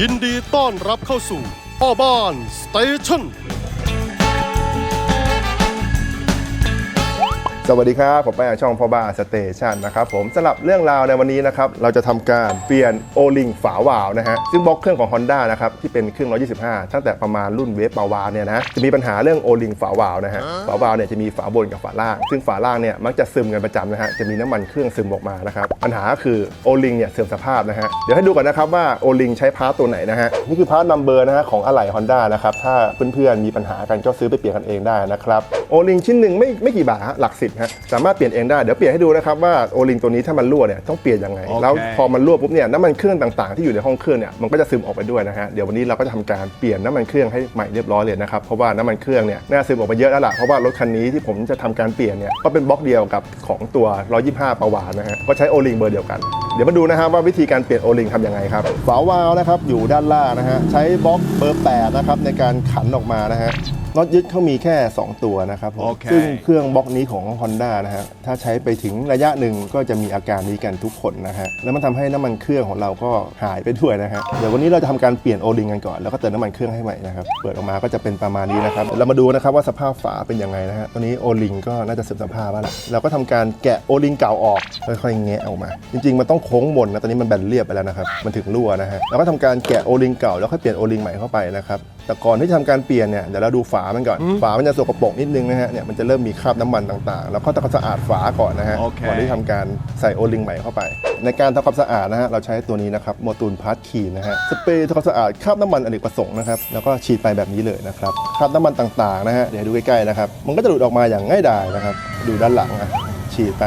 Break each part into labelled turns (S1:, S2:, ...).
S1: ยินดีต้อนรับเข้าสู่พ่อบ้านสเตชัน
S2: สวัสดีครับผมไปจากช่องพ่อบ้าสเตชันนะครับผมสำหรับเรื่องราวในวันนี้นะครับเราจะทำการเปลี่ยนโอลิงฝาวาล์วนะฮะซึ่งบล็อกเครื่องของ Honda นะครับที่เป็นเครื่อง 125 ตั้งแต่ประมาณรุ่นเวฟปาวาเนี่ยนะจะมีปัญหาเรื่องโอลิงฝาวาล์วนะฮะฝาวาล์วเนี่ยจะมีฝาบนกับฝาล่าง ซึ่งฝาล่างเนี่ยมักจะซึมกันประจำนะฮะจะมีน้ำมันเครื่องซึมออกมานะครับปัญหาคือโอลิงเนี่ยเสื่อมสภาพนะฮะเดี๋ยวให้ดูก่อนนะครับว่าโอลิงใช้พาร์ตตัวไหนนะฮะนี่คือพาร์ตนัมเบอร์นะฮะของอะไหล่ Honda นะครับถ้าเพื่อนๆมีปัญหากันก็ซื้อไปเปลี่ยนกันเองได้นะครับโอลิงชิ้นหนึ่งไม่ไม่กี่บาทฮะหลักสิบฮะสามารถเปลี่ยนเองได้เดี๋ยวเปลี่ยนให้ดูนะครับว่าโอลิงตัวนี้ถ้ามันรั่วเนี่ยต้องเปลี่ยนยังไง
S3: โอเค
S2: แล้วพอมันรั่วปุ๊บเนี่ยน้ำมันเครื่องต่างๆที่อยู่ในห้องเครื่องเนี่ยมันก็จะซึมออกไปด้วยนะฮะเดี๋ยววันนี้เราก็จะทำการเปลี่ยนน้ำมันเครื่องให้ใหม่เรียบร้อยเลยนะครับเพราะว่าน้ำมันเครื่องเนี่ยน่าซึมออกไปเยอะแล้วล่ะเพราะว่ารถคันนี้ที่ผมจะทำการเปลี่ยนเนี่ยก็เป็นบล็อกเดียวกับของตัว 125ประวานนะฮะก็ใช้โอลิงเบอร์เดียวกัน เดี๋ยวมาดูนะครับว่าวิธีการเปลี่ยนโอลิงทำยังไงครับฝาวาล์วนะครับอยู่ด้านล่างนะฮะใช้บล็อกเบอร์8นะครับในการขันออกมานะฮะ น็อตยึดเขามีแค่ 2 ตัวนะครับผม
S3: โอเค
S2: ซึ่งเครื่องบล็อกนี้ของ Honda นะฮะถ้าใช้ไปถึงระยะหนึ่งก็จะมีอาการนี้กันทุกคนนะฮะแล้วมันทำให้น้ำมันเครื่องของเราก็หายไปด้วยนะฮะเดี๋ยววันนี้เราจะทำการเปลี่ยนโอลิงกันก่อนแล้วก็เติมน้ำมันเครื่องให้ใหม่นะครับเปิดออกมาก็จะเป็นประมาณนี้นะครับเดี๋ยวเรามาดูนะครับว่าสภาพฝาเป็นยังไงนะฮะตอนนี้โอลิงก็น่าจะเสื่อมสภาพแล้วล่ะเราก็ทำการแกะโอลิงเก่าออกค่อยๆแงะออกมา จริงๆมันต้องโค้งมนนะตอนนี้มันแบนเรียบไปแล้วนะครับมันถึงรั่วนะฮะเราก็ทำการแกะโอลิงเก่าแล้วค่อยเปลี่ยนโอลิงใหม่เข้าไปนะครับ แต่ก่อนที่จะทำการเปลี่ยนเนี่ยเดี๋ยวเราดูฝามันก่อน ฝามันจะสกปรกนิดนึงนะฮะเนี่ยมันจะเริ่มมีคราบน้ำมันต่างๆ แล้วก็ทำความสะอาดฝาก่อนนะฮะ
S3: โอเค
S2: ก่อนที่ทำการใส่โอลิงใหม่เข้าไป ในการทำความสะอาดนะฮะเราใช้ตัวนี้นะครับโมตูนพาร์ทคีนนะฮะสเปรย์ทำความสะอาดคราบน้ำมันอเนกประสงค์นะครับแล้วก็ฉีดไปแบบนี้เลยนะครับคราบน้ำมันต่างๆนะฮะเดี๋ยวดูใกล้ๆนะครับมันก็จะหลุดออกมาอย่างง่ายดายนะครับดูด้านหลังอะฉีดไป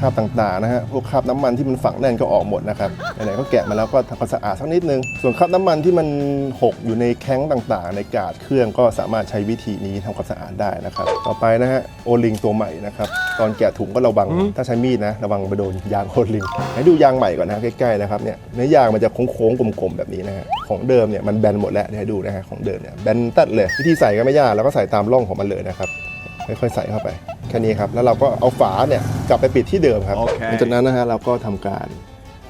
S2: คราบต่างๆนะฮะพวกคราบน้ำมันที่มันฝังแน่นก็ออกหมดนะครับไหนๆก็แกะมาแล้วก็ทำความสะอาดสักนิดนึง ส่วนคราบน้ำมันที่มันหกอยู่ในแข้งต่างๆ ในกาดเครื่องก็สามารถใช้วิธีนี้ทำความสะอาดได้นะครับ ต่อไปนะฮะโอลิงตัวใหม่นะครับตอนแกะถุงก็ระวังถ้าใช้มีดนะระวังไปโดนยางโอลิงให้ดูยางใหม่ก่อนนะใกล้ๆนะครับเนี่ยเนื้อยางมันจะโค้งๆกลมๆแบบนี้นะฮะของเดิมเนี่ยมันแบนหมดแล้วเดี๋ยวให้ดูนะฮะของเดิมเนี่ยแบนตัดเลยวิธีใส่ก็ไม่ยากเราก็ใส่ตามร่องของมันเลยนะครับค่อยๆใส่เข้าไป แค่นี้ครับ แล้วเราก็เอาฝาเนี่ยกลับไปปิดที่เดิมครับ
S3: โอเค
S2: หลังจากนั้นนะฮะเราก็ทำการ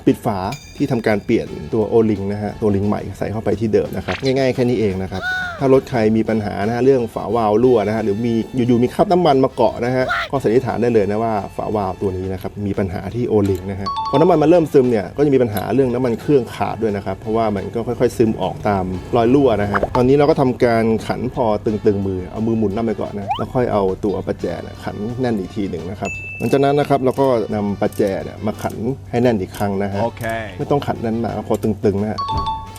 S2: ปิดฝาที่ทำการเปลี่ยนตัวโอลิงนะฮะตัวลิงใหม่ใส่เข้าไปที่เดิมนะครับง่ายๆแค่นี้เองนะครับถ้ารถใครมีปัญหานะฮะเรื่องฝาวาล์วรั่วนะฮะหรือมีอยู่ๆมีคราบน้ำมันมาเกาะนะฮะก็สันนิษฐานได้เลยนะว่าฝาวาล์วตัวนี้นะครับมีปัญหาที่โอลิงนะฮะพอน้ำมันมันเริ่มซึมเนี่ยก็จะมีปัญหาเรื่องน้ำมันเครื่องขาดด้วยนะครับเพราะว่ามันก็ค่อยๆ ซึมออกตามรอยรั่วนะฮะตอนนี้เราก็ทำการขันพอตึงๆมือเอามือหมุนน้ำไปก่อนนะแล้วค่อยเอาตัวประแจเนี่ยขันแน่นอีกทีหนึ่งนะครับ หลังจากนั้นนะครับเราก็นำประแจเนี่ยมาขันให้แน่นอีกครั้งนะฮะ
S3: Okay.
S2: ไม่ต้องขันแน่นมากพอตึงๆนะฮะ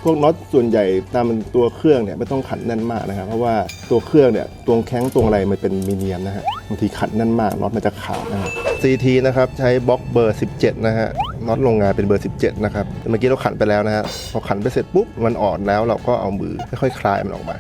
S2: พวกน็อตส่วนใหญ่ตามตัวเครื่องเนี่ยไม่ต้องขันแน่นมากนะครับเพราะว่าตัวเครื่องเนี่ยตวงแข้งตวงอะไรมันเป็นมีเนียมนะฮะบางทีขันแน่นมากน็อตมันจะขาดนะฮะ CT นะครับใช้บล็อกเบอร์ 17 นะฮะน็อตโรงงานเป็นเบอร์ 17 นะครับแต่เมื่อกี้เราขันไปแล้วนะฮะพอขันไปเสร็จปุ๊บมันอ่อนแล้วเราก็เอามือค่อยๆคลายมันออกมา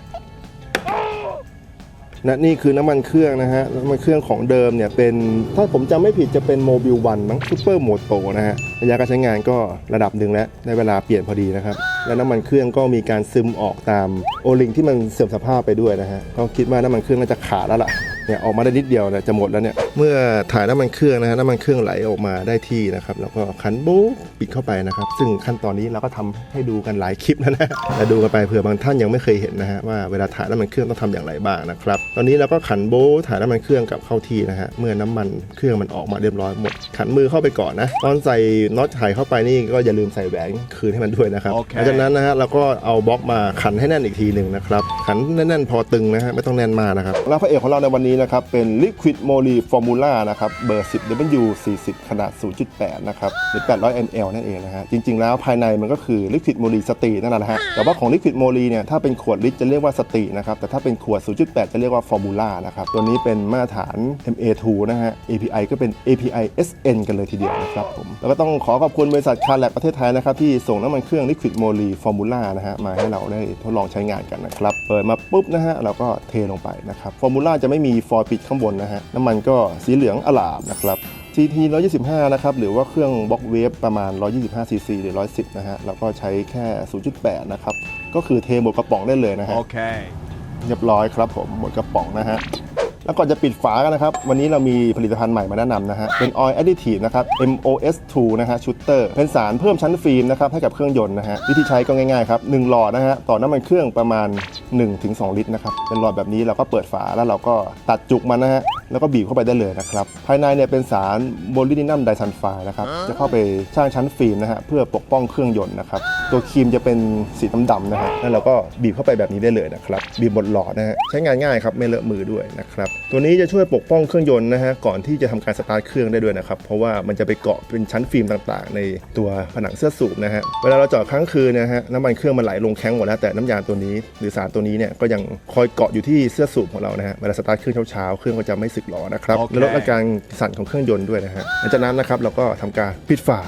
S2: นะนี่คือน้ำมันเครื่องนะฮะน้ำมันเครื่องของเดิมเนี่ยเป็นถ้าผมจำไม่ผิดจะเป็นโมบิลวันมั้งซูเปอร์โมโตนะฮะระยะการใช้งานก็ระดับหนึ่งแล้วในเวลาเปลี่ยนพอดีนะครับ และน้ำมันเครื่องก็มีการซึมออกตามโอลิงที่มันเสื่อมสภาพไปด้วยนะฮะก็คิดว่าน้ำมันเครื่องน่าจะขาดแล้วล่ะ เนี่ยออกมาได้นิดเดียวเนี่ยจะหมดแล้วเนี่ยเมื่อถ่ายน้ำมันเครื่องนะฮะน้ำมันเครื่องไหลออกมาได้ที่นะครับแล้วก็ขันโบ๊ะปิดเข้าไปนะครับ ซึ่งขั้นตอนนี้เราก็ทำให้ดูกันหลายคลิปแล้วนะแต่ดูกันไปเผื่อบางท่านยังไม่เคยเห็นนะฮะว่าเวลาถ่ายน้ำมันเครื่องต้องทำอย่างไรบ้างนะครับตอนนี้เราก็ขันโบ๊ทถ่ายน้ำมันเครื่องกลับเข้าที่นะฮะเมื่อน้ำมันเครื่องมันออกมาเรียบร้อยหมด ขันมือเข้าไปก่อนนะตอนใส่น็อตไขเข้าไปนี่ก็อย่าลืมใส่แหวนคืนให้มันด้วยนะครับ
S3: โอเค
S2: หลังจากนั้นนะฮะเราก็เอาบล็อกมาขันให้แน่นอีกทีหนึ่งนะครับขันแน่นๆพอตึงนะฮะไม่ต้องแน่นมากนะครับแล้วพระเอกของเราในวันนี้นะครับเป็น Liquid Moly Formula นะครับเบอร์ 10 W 40 ขนาด 0.8 นะครับหรือ 800 ml นั่นเองนะฮะจริง ๆ แล้วภายในมันก็คือ Liquid Moly สตีนั่นแหละฮะแต่ว่าของ Liquid Moly เนี่ยถ้าเป็นขวดลิตรจะเรียกว่าสตีนะครับแต่ถ้าเป็นขวด 0.8 จะเรียกว่า Formula นะครับตัวนี้เป็นมาตรฐาน MA2 นะฮะ API ก็เป็น API SN กันเลยทีเดียวนะครับผมแล้วก็ต้องขอขอบคุณบริษัทคาร์แลบประเทศไทยนะครับที่ส่งน้ำมันเครื่อง Liquid Moly Formula นะฮะมาให้เราได้ทดลองใช้งานกันนะครับเปิดมาปุ๊บนะฮะเราก็เทลงไปนะครับ Formula จะไม่มีฟอยล์ปิดข้างบนนะฮะ น้ำมันก็สีเหลืองอลามนะครับ CT 125 นะครับ หรือว่าเครื่องบล็อกเวฟประมาณ 125 cc หรือ 110 นะฮะเราก็ใช้แค่ 0.8 นะครับ ก็คือเทหมดกระป๋องได้เลยนะฮะ
S3: Okay.
S2: เรียบร้อยครับผม หมดกระป๋องนะฮะ แล้วก่อนจะปิดฝากันนะครับ วันนี้เรามีผลิตภัณฑ์ใหม่มาแนะนำนะฮะ เป็น Oil Additive นะครับ MOS2 นะฮะ Shooter เป็นสารเพิ่มชั้นฟิล์มนะครับให้กับเครื่องยนต์นะฮะ วิธีใช้ก็ง่ายๆครับ1หลอดนะฮะ ต่อน้ำมันเครื่องประมาณ 1-2 ลิตรนะครับ เป็นหลอดแบบนี้เราก็เปิดฝาแล้วเราก็ตัดจุกมันนะฮะ แล้วก็บีบเข้าไปได้เลยนะครับ ภายในเนี่ยเป็นสารโบลินินัมไดซัลไฟด์นะครับ จะเข้าไปสร้างชั้นฟิล์มนะฮะเพื่อปกป้องเครื่องยนต์นะครับ ตัวครีมจะเป็นสีดำๆนะฮะแล้วเราก็บีบเข้าไปแบบนี้ได้เลยนะครับ บีบบดหลอดนะฮะใช้งานง่ายครับไม่เลอะมือด้วยนะครับ ตัวนี้จะช่วยปกป้องเครื่องยนต์นะฮะก่อนที่จะทำการสตาร์ทเครื่องได้ด้วยนะครับ เพราะว่ามันจะไปเกาะเป็นชั้นฟิล์มต่างๆ ในตัวผนังเสื้อสูบนะฮะเวลาเราจอดค้างคืนนะฮะน้ำมันเครื่องมันไหลลงแข้งหมดแล้วแต่น้ำยาตัวนี้ หรือสารตัวนี้เนี่ยก็ยังคอยเกาะอยู่ที่เสื้อสูบของเรานะฮะเวลาสตาร์ทเครื่องเช้าๆเครื่องก็จะไม่สึกหรอนะครับ
S1: โอเค
S2: และลดอาการสั่นของเครื่องยนต์ด้วยนะฮะหลังจากนั้นนะครับเราก็ทำการปิดฝา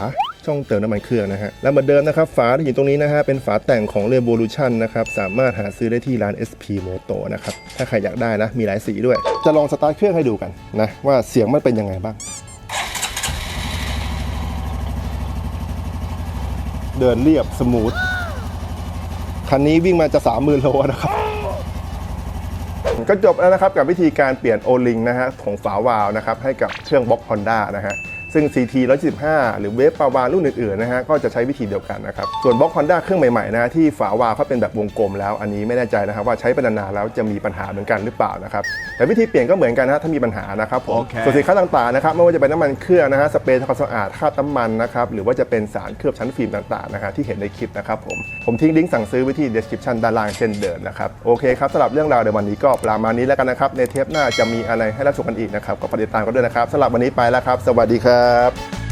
S2: ช่องเติมน้ำมันเครื่องนะฮะแล้วเหมือนเดิมนะครับฝาที่อยู่ตรงนี้นะฮะเป็นฝาแต่งของ Revolution นะครับสามารถหาซื้อได้ที่ร้าน SP Moto นะครับถ้าใครอยากได้นะมีหลายสีด้วย จะลองสตาร์ทเครื่องให้ดูกันนะว่าเสียงมันเป็นยังไงบ้าง เดินเรียบสมูท คันนี้วิ่งมาจะ 30,000โลนะครับ ก็จบแล้วนะครับกับวิธีการเปลี่ยนโอลิงนะฮะของฝาวาล์วนะครับให้กับเครื่องบล็อกฮอนด้านะฮะ ซึ่ง CT 125 หรือเวฟปาวารุ่นอื่นๆนะฮะก็จะใช้วิธีเดียวกันนะครับ ส่วนบล็อก Honda เครื่องใหม่ๆนะฮะที่ฝาวาล์วเขาเป็นแบบวงกลมแล้วอันนี้ไม่แน่ใจนะครับว่าใช้ไปนานๆแล้วจะมีปัญหาเหมือนกันหรือเปล่านะครับแต่วิธีเปลี่ยนก็เหมือนกันนะถ้ามีปัญหานะครับผม
S1: โอเค
S2: ส่วนสินค้าต่างๆนะครับไม่ว่าจะเป็นน้ำมันเครื่องนะฮะสเปรย์ทำความสะอาดคราบน้ำมันนะครับหรือว่าจะเป็นสารเคลือบชั้นฟิล์มต่างๆนะฮะที่เห็นในคลิปนะครับผมผมทิ้งลิงก์สั่งซื้อไว้ที่ description ด้านล่างเช่นเดิมนะครับโอเคครับสำหรับเรื่องราวในวันนี้ก็ประมาณนี้แล้วกันนะครับในเทปหน้าจะมีอะไรให้รับชมกันอีกนะครับก็ฝากติดตามกันด้วยนะครับสำหรับวันนี้ไปแล้วครับ สวัสดี up.